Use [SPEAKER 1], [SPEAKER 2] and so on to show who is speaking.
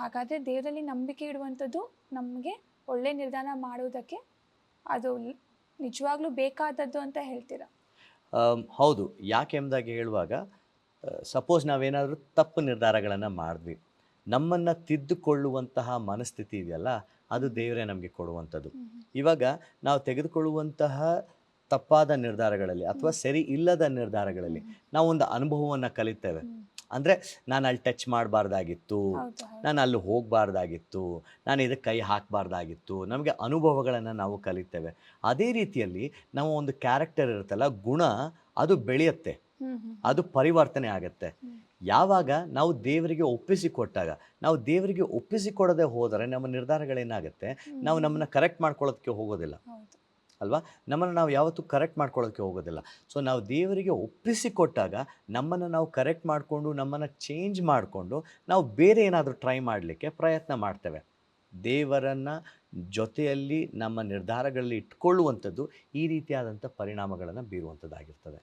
[SPEAKER 1] ಹಾಗಾದರೆ ದೇವರಲ್ಲಿ ನಂಬಿಕೆ ಇಡುವಂಥದ್ದು ನಮಗೆ ಒಳ್ಳೆ ನಿರ್ಧಾರ ಮಾಡುವುದಕ್ಕೆ ಅದು ನಿಜವಾಗ್ಲೂ ಬೇಕಾದದ್ದು ಅಂತ ಹೇಳ್ತೀರಾ?
[SPEAKER 2] ಹೌದು. ಯಾಕೆ ಎಂಬುದಾಗಿ ಹೇಳುವಾಗ ಸಪೋಸ್ ನಾವೇನಾದರೂ ತಪ್ಪು ನಿರ್ಧಾರಗಳನ್ನು ಮಾಡಿದ್ವಿ. ನಮ್ಮನ್ನು ತಿದ್ದುಕೊಳ್ಳುವಂತಹ ಮನಸ್ಥಿತಿ ಇದೆಯಲ್ಲ ಅದು ದೇವರೇ ನಮಗೆ ಕೊಡುವಂಥದ್ದು. ಇವಾಗ ನಾವು ತೆಗೆದುಕೊಳ್ಳುವಂತಹ ತಪ್ಪಾದ ನಿರ್ಧಾರಗಳಲ್ಲಿ ಅಥವಾ ಸರಿ ಇಲ್ಲದ ನಿರ್ಧಾರಗಳಲ್ಲಿ ನಾವು ಒಂದು ಅನುಭವವನ್ನು ಕಲಿತೇವೆ. ಅಂದರೆ ನಾನು ಅಲ್ಲಿ ಟಚ್ ಮಾಡಬಾರ್ದಾಗಿತ್ತು ನಾನು ಅಲ್ಲಿ ಹೋಗಬಾರ್ದಾಗಿತ್ತು ನಾನು ಇದಕ್ಕೆ ಕೈ ಹಾಕಬಾರ್ದಾಗಿತ್ತು ನಮಗೆ ಅನುಭವಗಳನ್ನು ನಾವು ಕಲಿತೇವೆ. ಅದೇ ರೀತಿಯಲ್ಲಿ ನಾವು ಒಂದು ಕ್ಯಾರೆಕ್ಟರ್ ಇರುತ್ತಲ್ಲ ಗುಣ ಅದು ಬೆಳೆಯುತ್ತೆ. ಅದು ಪರಿವರ್ತನೆ ಆಗುತ್ತೆ. ಯಾವಾಗ ನಾವು ದೇವರಿಗೆ ಒಪ್ಪಿಸಿಕೊಟ್ಟಾಗ ನಾವು ದೇವರಿಗೆ ಒಪ್ಪಿಸಿಕೊಡದೆ ಹೋದರೆ ನಮ್ಮ ನಿರ್ಧಾರಗಳೇನಾಗುತ್ತೆ? ನಾವು ನಮ್ಮನ್ನು ಕರೆಕ್ಟ್ ಮಾಡ್ಕೊಳ್ಳೋದಕ್ಕೆ ಹೋಗೋದಿಲ್ಲ. ಅಲ್ವಾ? ನಮ್ಮನ್ನು ನಾವು ಯಾವತ್ತೂ ಕರೆಕ್ಟ್ ಮಾಡ್ಕೊಳ್ಳೋಕ್ಕೆ ಹೋಗೋದಿಲ್ಲ. ಸೊ ನಾವು ದೇವರಿಗೆ ಒಪ್ಪಿಸಿಕೊಟ್ಟಾಗ ನಮ್ಮನ್ನು ನಾವು ಕರೆಕ್ಟ್ ಮಾಡಿಕೊಂಡು, ನಮ್ಮನ್ನು ಚೇಂಜ್ ಮಾಡಿಕೊಂಡು ನಾವು ಬೇರೆ ಏನಾದರೂ ಟ್ರೈ ಮಾಡಲಿಕ್ಕೆ ಪ್ರಯತ್ನ ಮಾಡ್ತೇವೆ. ದೇವರನ್ನು ಜೊತೆಯಲ್ಲಿ ನಮ್ಮ ನಿರ್ಧಾರಗಳಲ್ಲಿ ಇಟ್ಕೊಳ್ಳುವಂಥದ್ದು ಈ ರೀತಿಯಾದಂಥ ಪರಿಣಾಮಗಳನ್ನು ಬೀರುವಂಥದ್ದಾಗಿರ್ತದೆ.